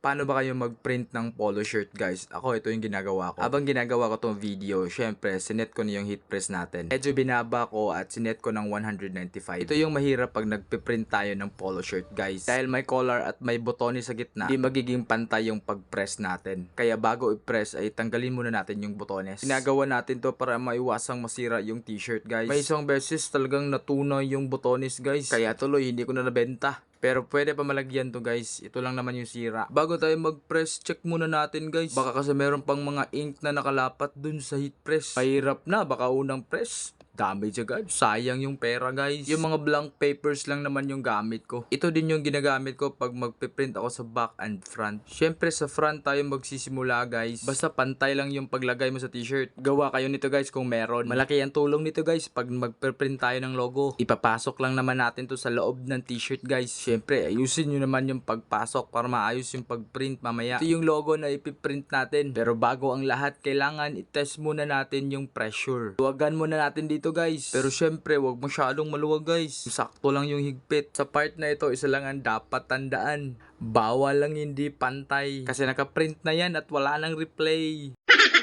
Paano ba kayo mag-print ng polo shirt guys? Ako, ito yung ginagawa ko. Habang ginagawa ko tong video, syempre, sinet ko na yung heat press natin. Medyo binaba ko at sinet ko ng 195. Ito yung mahirap pag nagpiprint tayo ng polo shirt guys. Dahil may collar at may botones sa gitna, hindi magiging pantay yung pag-press natin. Kaya bago i-press ay tanggalin muna natin yung botones. Ginagawa natin to para maiwasang masira yung t-shirt guys. May isang beses talagang natuna yung botones guys. Kaya tuloy, hindi ko na nabenta. Pero pwede pa malagyan to guys. Ito lang naman yung sira. Bago tayo mag-press, check muna natin guys. Baka kasi meron pang mga ink na nakalapat dun sa heat press. Mahirap na, baka unang press. Damage agad. Sayang yung pera guys. Yung mga blank papers lang naman yung gamit ko. Ito din yung ginagamit ko pag magpiprint ako sa back and front. Syempre sa front tayo magsisimula guys. Basta pantay lang yung paglagay mo sa t-shirt. Gawa kayo nito guys kung meron. Malaki ang tulong nito guys pag magpiprint tayo ng logo. Ipapasok lang naman natin to sa loob ng t-shirt guys. Syempre ayusin nyo naman yung pagpasok para maayos yung pagprint mamaya. Ito yung logo na ipiprint natin. Pero bago ang lahat, kailangan itest muna natin yung pressure. Luwagan muna natin dito guys. Pero syempre, wag masyadong maluwag guys. Sakto lang yung higpit. Sa part na ito, isa lang ang dapat tandaan. Bawal lang hindi pantay. Kasi nakaprint na yan at wala nang replay.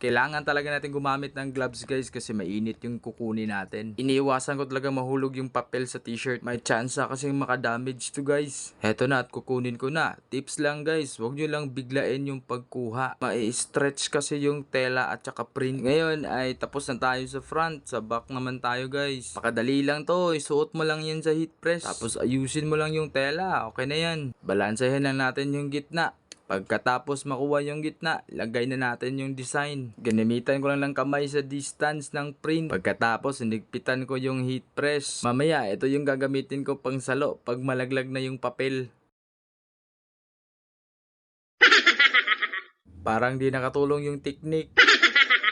Kailangan talaga natin gumamit ng gloves guys kasi mainit yung kukunin natin. Iniiwasan ko talaga mahulog yung papel sa t-shirt. May chance kasi makadamage to guys. Heto na at kukunin ko na. Tips lang guys, huwag nyo lang biglain yung pagkuha. Mai-stretch kasi yung tela at saka print. Ngayon ay tapos na tayo sa front. Sa back naman tayo guys. Pakadali lang to. Isuot mo lang yan sa heat press. Tapos ayusin mo lang yung tela. Okay na yan. Balansahin lang natin yung gitna. Pagkatapos makuha yung gitna, lagay na natin yung design. Ganimitan ko lang ng kamay sa distance ng print. Pagkatapos, hinigpitan ko yung heat press. Mamaya, ito yung gagamitin ko pang salo pag malaglag na yung papel. Parang di nakatulong yung technique.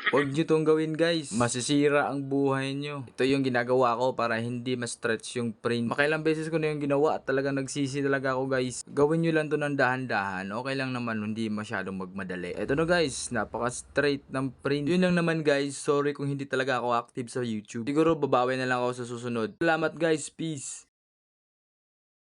Huwag nyo tong gawin guys. Masisira ang buhay nyo. Ito yung ginagawa ko para hindi ma-stretch yung print. Makailang beses ko na yung ginawa at talagang nagsisi talaga ako guys. Gawin nyo lang to ng dahan-dahan. Okay lang naman hindi masyadong magmadali. Ito na guys, napaka-straight ng print. Yun lang naman guys. Sorry kung hindi talaga ako active sa YouTube. Siguro babawi na lang ako sa susunod. Salamat guys. Peace.